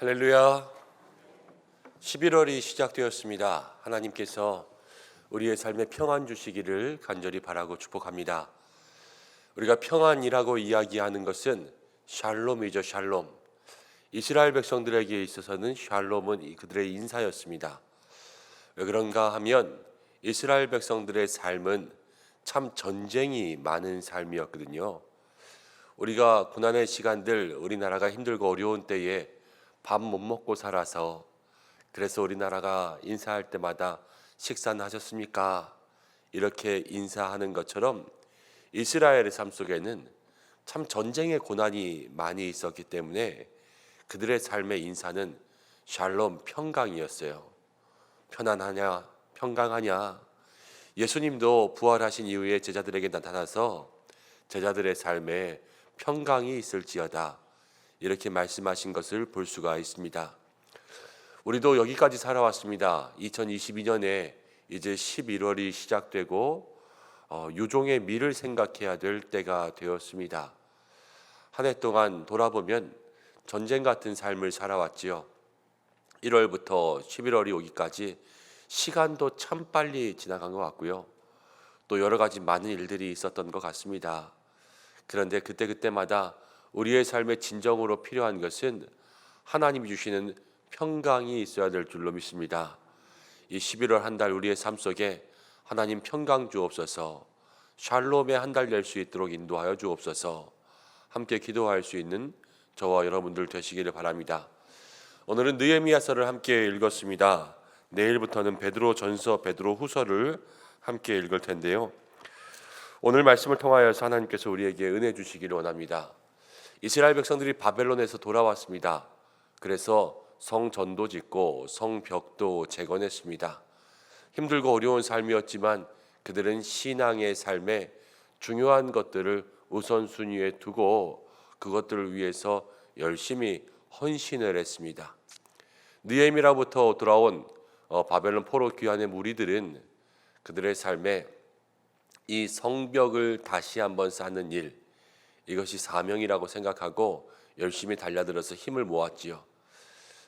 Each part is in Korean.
할렐루야. 11월이 시작되었습니다. 하나님께서 우리의 삶에 평안 주시기를 간절히 바라고 축복합니다. 우리가 평안이라고 이야기하는 것은 샬롬이죠, 샬롬. 이스라엘 백성들에게 있어서는 샬롬은 그들의 인사였습니다. 왜 그런가 하면 이스라엘 백성들의 삶은 참 전쟁이 많은 삶이었거든요. 우리가 고난의 시간들 우리나라가 힘들고 어려운 때에 밥 못 먹고 살아서 그래서 우리나라가 인사할 때마다 식사는 하셨습니까? 이렇게 인사하는 것처럼 이스라엘의 삶 속에는 참 전쟁의 고난이 많이 있었기 때문에 그들의 삶의 인사는 샬롬 평강이었어요. 편안하냐? 평강하냐? 예수님도 부활하신 이후에 제자들에게 나타나서 제자들의 삶에 평강이 있을지어다. 이렇게 말씀하신 것을 볼 수가 있습니다. 우리도 여기까지 살아왔습니다. 2022년에 이제 11월이 시작되고 어, 유종의 미를 생각해야 될 때가 되었습니다. 한 해 동안 돌아보면 전쟁 같은 삶을 살아왔지요. 1월부터 11월이 오기까지 시간도 참 빨리 지나간 것 같고요. 또 여러 가지 많은 일들이 있었던 것 같습니다. 그런데 그때그때마다 우리의 삶의 진정으로 필요한 것은 하나님이 주시는 평강이 있어야 될 줄로 믿습니다. 이 11월 한 달 우리의 삶 속에 하나님 평강 주옵소서, 샬롬의 한 달 될 수 있도록 인도하여 주옵소서, 함께 기도할 수 있는 저와 여러분들 되시기를 바랍니다. 오늘은 느헤미야서를 함께 읽었습니다. 내일부터는 베드로 전서, 베드로 후서를 함께 읽을 텐데요. 오늘 말씀을 통하여서 하나님께서 우리에게 은혜 주시기를 원합니다. 이스라엘 백성들이 바벨론에서 돌아왔습니다. 그래서 성 전도 짓고 성 벽도 재건했습니다. 힘들고 어려운 삶이었지만 그들은 신앙의 삶에 중요한 것들을 우선순위에 두고 그것들을 위해서 열심히 헌신을 했습니다. 느헤미라부터 돌아온 어, 바벨론 포로 귀환의 무리들은 그들의 삶에 이 성벽을 다시 한번 쌓는 일 이것이 사명이라고 생각하고 열심히 달려들어서 힘을 모았지요.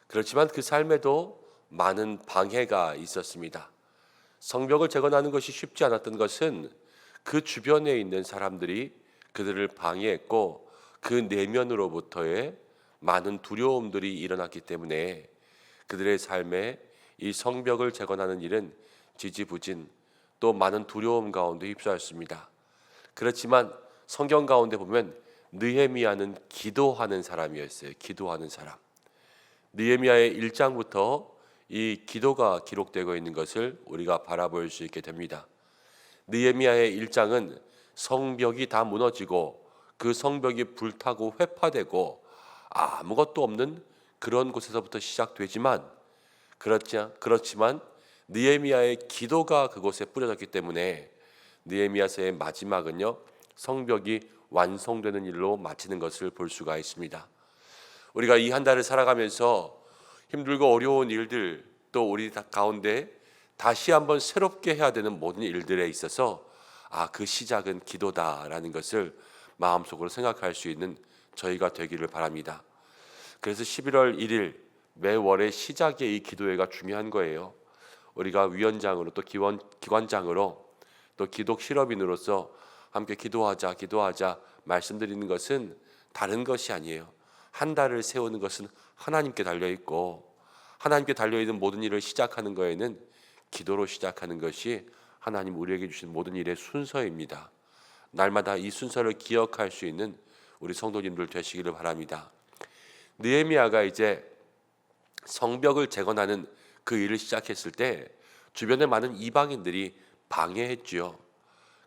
그렇지만 그 삶에도 많은 방해가 있었습니다. 성벽을 재건하는 것이 쉽지 않았던 것은 그 주변에 있는 사람들이 그들을 방해했고 그 내면으로부터의 많은 두려움들이 일어났기 때문에 그들의 삶에 이 성벽을 재건하는 일은 지지부진 또 많은 두려움 가운데 휩싸였습니다. 그렇지만 성경 가운데 보면 느헤미야는 기도하는 사람이었어요. 기도하는 사람. 느헤미야의 1장부터 이 기도가 기록되고 있는 것을 우리가 바라볼 수 있게 됩니다. 느헤미야의 1장은 성벽이 다 무너지고 그 성벽이 불타고 회파되고 아무것도 없는 그런 곳에서부터 시작되지만 그렇지 그렇지만 느헤미야의 기도가 그곳에 뿌려졌기 때문에 느헤미야서의 마지막은요 성벽이 완성되는 일로 마치는 것을 볼 수가 있습니다. 우리가 이 한 달을 살아가면서 힘들고 어려운 일들 또 우리 가운데 다시 한번 새롭게 해야 되는 모든 일들에 있어서 아 그 시작은 기도다라는 것을 마음속으로 생각할 수 있는 저희가 되기를 바랍니다. 그래서 11월 1일 매월의 시작에 이 기도회가 중요한 거예요. 우리가 위원장으로 또 기원, 기관장으로 또 기독 실업인으로서 함께 기도하자, 기도하자 말씀드리는 것은 다른 것이 아니에요. 한 달을 세우는 것은 하나님께 달려 있고 하나님께 달려 있는 모든 일을 시작하는 거에는 기도로 시작하는 것이 하나님 우리에게 주신 모든 일의 순서입니다. 날마다 이 순서를 기억할 수 있는 우리 성도님들 되시기를 바랍니다. 느헤미야가 이제 성벽을 재건하는 그 일을 시작했을 때 주변의 많은 이방인들이 방해했지요.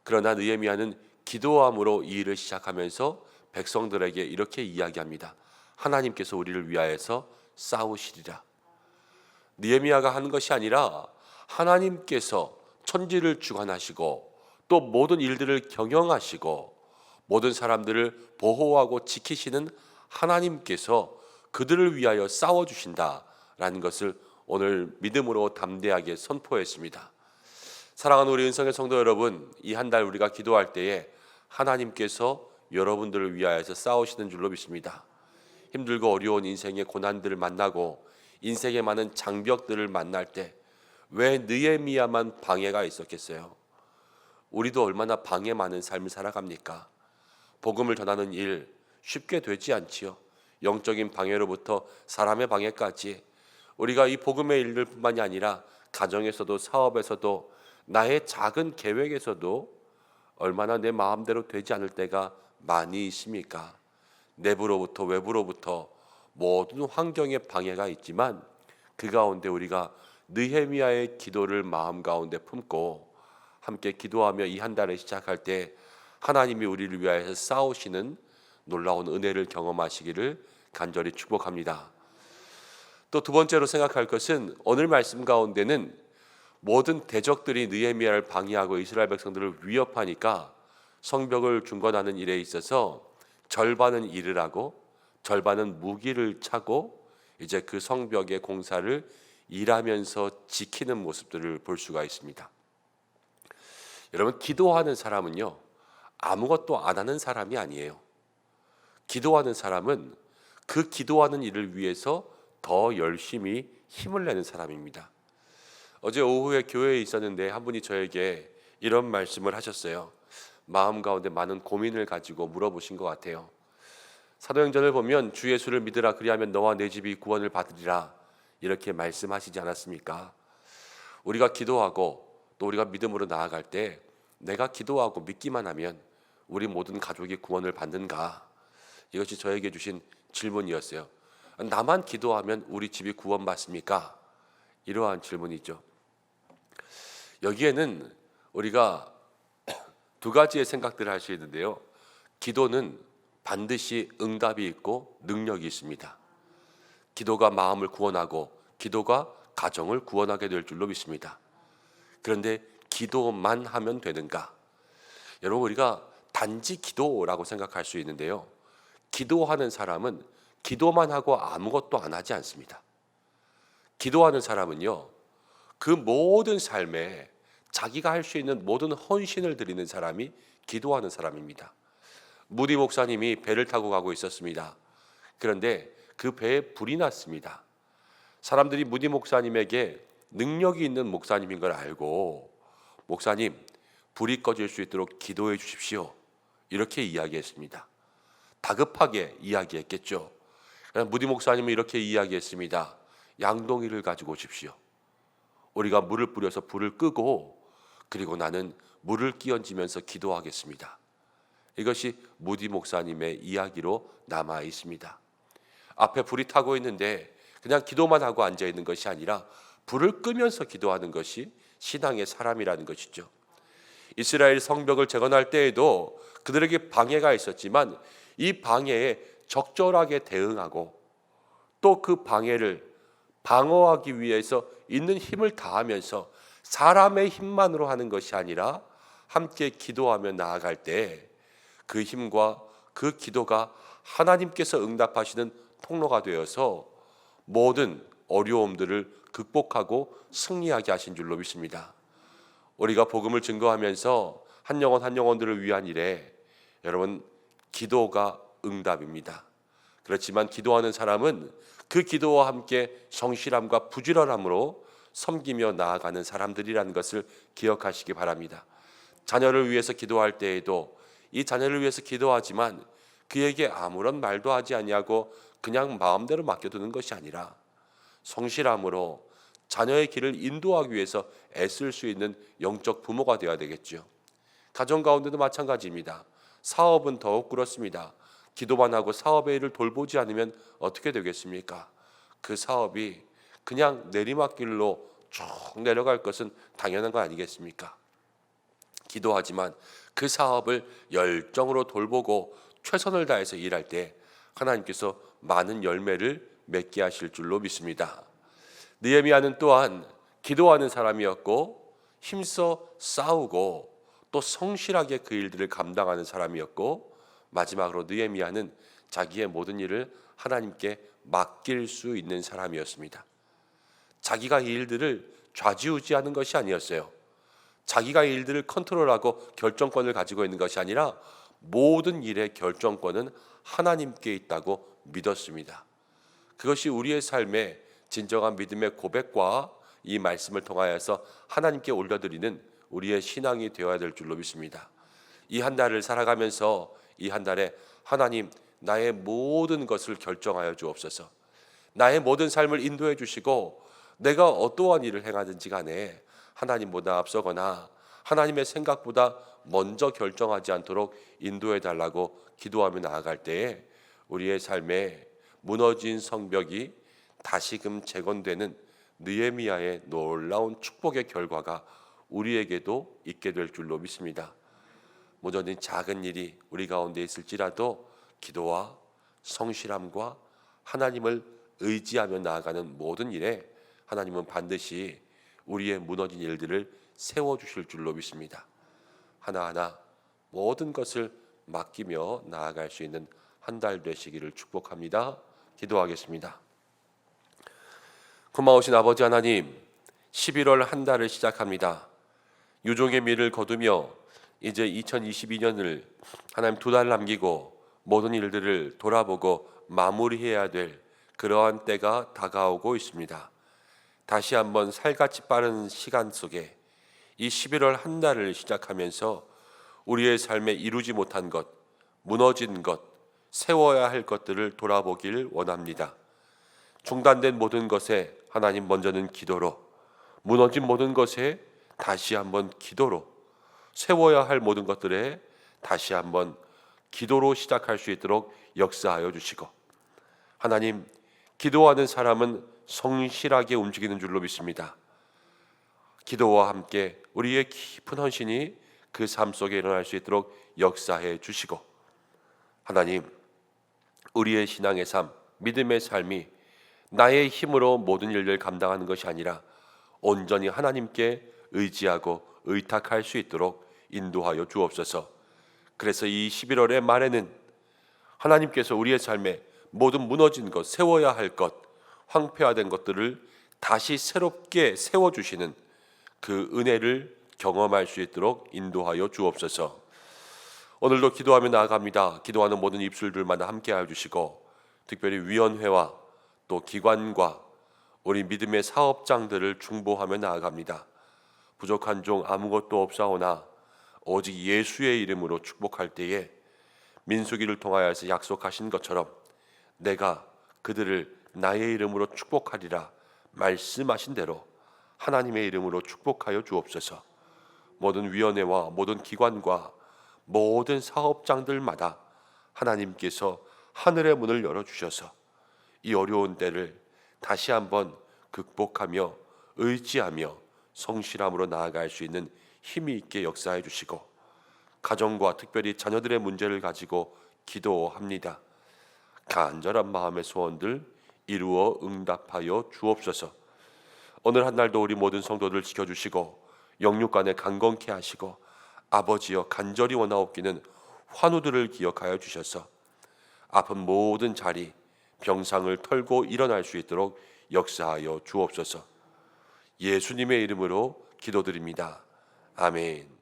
그러나 느헤미야는 기도함으로 이 일을 시작하면서 백성들에게 이렇게 이야기합니다. 하나님께서 우리를 위하여서 싸우시리라. 느헤미야가 하는 것이 아니라 하나님께서 천지를 주관하시고 또 모든 일들을 경영하시고 모든 사람들을 보호하고 지키시는 하나님께서 그들을 위하여 싸워 주신다라는 것을 오늘 믿음으로 담대하게 선포했습니다. 사랑하는 우리 은성의 성도 여러분, 이 한 달 우리가 기도할 때에 하나님께서 여러분들을 위하여서 싸우시는 줄로 믿습니다. 힘들고 어려운 인생의 고난들을 만나고 인생의 많은 장벽들을 만날 때 왜 느헤미야만 방해가 있었겠어요? 우리도 얼마나 방해 많은 삶을 살아갑니까? 복음을 전하는 일 쉽게 되지 않지요. 영적인 방해로부터 사람의 방해까지 우리가 이 복음의 일들뿐만이 아니라 가정에서도 사업에서도 나의 작은 계획에서도 얼마나 내 마음대로 되지 않을 때가 많이 있습니까? 내부로부터 외부로부터 모든 환경에 방해가 있지만 그 가운데 우리가 느헤미야의 기도를 마음 가운데 품고 함께 기도하며 이 한 달을 시작할 때 하나님이 우리를 위하여 싸우시는 놀라운 은혜를 경험하시기를 간절히 축복합니다. 또 두 번째로 생각할 것은 오늘 말씀 가운데는 모든 대적들이 느헤미야를 방해하고 이스라엘 백성들을 위협하니까 성벽을 중건하는 일에 있어서 절반은 일을 하고 절반은 무기를 차고 이제 그 성벽의 공사를 일하면서 지키는 모습들을 볼 수가 있습니다. 여러분 기도하는 사람은요 아무것도 안 하는 사람이 아니에요. 기도하는 사람은 그 기도하는 일을 위해서 더 열심히 힘을 내는 사람입니다. 어제 오후에 교회에 있었는데 한 분이 저에게 이런 말씀을 하셨어요. 마음 가운데 많은 고민을 가지고 물어보신 것 같아요. 사도행전을 보면 주 예수를 믿으라 그리하면 너와 내 집이 구원을 받으리라 이렇게 말씀하시지 않았습니까? 우리가 기도하고 또 우리가 믿음으로 나아갈 때 내가 기도하고 믿기만 하면 우리 모든 가족이 구원을 받는가? 이것이 저에게 주신 질문이었어요. 나만 기도하면 우리 집이 구원받습니까? 이러한 질문이죠. 여기에는 우리가 두 가지의 생각들을 할 수 있는데요. 기도는 반드시 응답이 있고 능력이 있습니다. 기도가 마음을 구원하고 기도가 가정을 구원하게 될 줄로 믿습니다. 그런데 기도만 하면 되는가? 여러분 우리가 단지 기도라고 생각할 수 있는데요. 기도하는 사람은 기도만 하고 아무것도 안 하지 않습니다. 기도하는 사람은요. 그 모든 삶에 자기가 할 수 있는 모든 헌신을 드리는 사람이 기도하는 사람입니다. 무디 목사님이 배를 타고 가고 있었습니다. 그런데 그 배에 불이 났습니다. 사람들이 무디 목사님에게 능력이 있는 목사님인 걸 알고 목사님 불이 꺼질 수 있도록 기도해 주십시오. 이렇게 이야기했습니다. 다급하게 이야기했겠죠. 무디 목사님은 이렇게 이야기했습니다. 양동이를 가지고 오십시오. 우리가 물을 뿌려서 불을 끄고 그리고 나는 물을 끼얹으면서 기도하겠습니다. 이것이 무디 목사님의 이야기로 남아 있습니다. 앞에 불이 타고 있는데 그냥 기도만 하고 앉아 있는 것이 아니라 불을 끄면서 기도하는 것이 신앙의 사람이라는 것이죠. 이스라엘 성벽을 재건할 때에도 그들에게 방해가 있었지만 이 방해에 적절하게 대응하고 또 그 방해를 방어하기 위해서 있는 힘을 다하면서 사람의 힘만으로 하는 것이 아니라 함께 기도하며 나아갈 때 그 힘과 그 기도가 하나님께서 응답하시는 통로가 되어서 모든 어려움들을 극복하고 승리하게 하신 줄로 믿습니다. 우리가 복음을 증거하면서 한 영혼 한 영혼들을 위한 일에 여러분 기도가 응답입니다. 그렇지만 기도하는 사람은 그 기도와 함께 성실함과 부지런함으로 섬기며 나아가는 사람들이라는 것을 기억하시기 바랍니다. 자녀를 위해서 기도할 때에도 이 자녀를 위해서 기도하지만 그에게 아무런 말도 하지 아니하고 그냥 마음대로 맡겨두는 것이 아니라 성실함으로 자녀의 길을 인도하기 위해서 애쓸 수 있는 영적 부모가 되어야 되겠죠. 가정 가운데도 마찬가지입니다. 사업은 더욱 그렇습니다. 기도만 하고 사업의 일을 돌보지 않으면 어떻게 되겠습니까? 그 사업이 그냥 내리막길로 쭉 내려갈 것은 당연한 거 아니겠습니까? 기도하지만 그 사업을 열정으로 돌보고 최선을 다해서 일할 때 하나님께서 많은 열매를 맺게 하실 줄로 믿습니다. 느헤미야는 또한 기도하는 사람이었고 힘써 싸우고 또 성실하게 그 일들을 감당하는 사람이었고 마지막으로 느헤미야는 자기의 모든 일을 하나님께 맡길 수 있는 사람이었습니다. 자기가 이 일들을 좌지우지하는 것이 아니었어요. 자기가 이 일들을 컨트롤하고 결정권을 가지고 있는 것이 아니라 모든 일의 결정권은 하나님께 있다고 믿었습니다. 그것이 우리의 삶의 진정한 믿음의 고백과 이 말씀을 통하여서 하나님께 올려드리는 우리의 신앙이 되어야 될 줄로 믿습니다. 이 한 달을 살아가면서 이 한 달에 하나님 나의 모든 것을 결정하여 주옵소서. 나의 모든 삶을 인도해 주시고 내가 어떠한 일을 행하든지 간에 하나님보다 앞서거나 하나님의 생각보다 먼저 결정하지 않도록 인도해 달라고 기도하며 나아갈 때에 우리의 삶에 무너진 성벽이 다시금 재건되는 느헤미야의 놀라운 축복의 결과가 우리에게도 있게 될 줄로 믿습니다. 무너진 작은 일이 우리 가운데 있을지라도 기도와 성실함과 하나님을 의지하며 나아가는 모든 일에 하나님은 반드시 우리의 무너진 일들을 세워 주실 줄로 믿습니다. 하나하나 모든 것을 맡기며 나아갈 수 있는 한 달 되시기를 축복합니다. 기도하겠습니다. 고마우신 아버지 하나님, 11월 한 달을 시작합니다. 유종의 미를 거두며 이제 2022년을 하나님 두 달 남기고 모든 일들을 돌아보고 마무리해야 될 그러한 때가 다가오고 있습니다. 다시 한번 살같이 빠른 시간 속에 이 11월 한 달을 시작하면서 우리의 삶에 이루지 못한 것, 무너진 것, 세워야 할 것들을 돌아보길 원합니다. 중단된 모든 것에 하나님 먼저는 기도로, 무너진 모든 것에 다시 한번 기도로, 세워야 할 모든 것들에 다시 한번 기도로 시작할 수 있도록 역사하여 주시고, 하나님, 기도하는 사람은 성실하게 움직이는 줄로 믿습니다. 기도와 함께 우리의 깊은 헌신이 그 삶 속에 일어날 수 있도록 역사해 주시고 하나님 우리의 신앙의 삶, 믿음의 삶이 나의 힘으로 모든 일을 감당하는 것이 아니라 온전히 하나님께 의지하고 의탁할 수 있도록 인도하여 주옵소서. 그래서 이 11월의 말에는 하나님께서 우리의 삶에 모든 무너진 것, 세워야 할 것, 황폐화된 것들을 다시 새롭게 세워 주시는 그 은혜를 경험할 수 있도록 인도하여 주옵소서. 오늘도 기도하며 나아갑니다. 기도하는 모든 입술들마다 함께하여 주시고 특별히 위원회와 또 기관과 우리 믿음의 사업장들을 중보하며 나아갑니다. 부족한 종 아무것도 없사오나 오직 예수의 이름으로 축복할 때에 민수기를 통하여서 약속하신 것처럼 내가 그들을 나의 이름으로 축복하리라 말씀하신 대로 하나님의 이름으로 축복하여 주옵소서. 모든 위원회와 모든 기관과 모든 사업장들마다 하나님께서 하늘의 문을 열어 주셔서 이 어려운 때를 다시 한번 극복하며 의지하며 성실함으로 나아갈 수 있는 힘이 있게 역사해 주시고 가정과 특별히 자녀들의 문제를 가지고 기도합니다. 간절한 마음의 소원들 이루어 응답하여 주옵소서. 오늘 한 날도 우리 모든 성도들 지켜주시고 영육간에 강건케 하시고 아버지여 간절히 원하옵기는 환우들을 기억하여 주셔서 아픈 모든 자리 병상을 털고 일어날 수 있도록 역사하여 주옵소서. 예수님의 이름으로 기도드립니다. 아멘.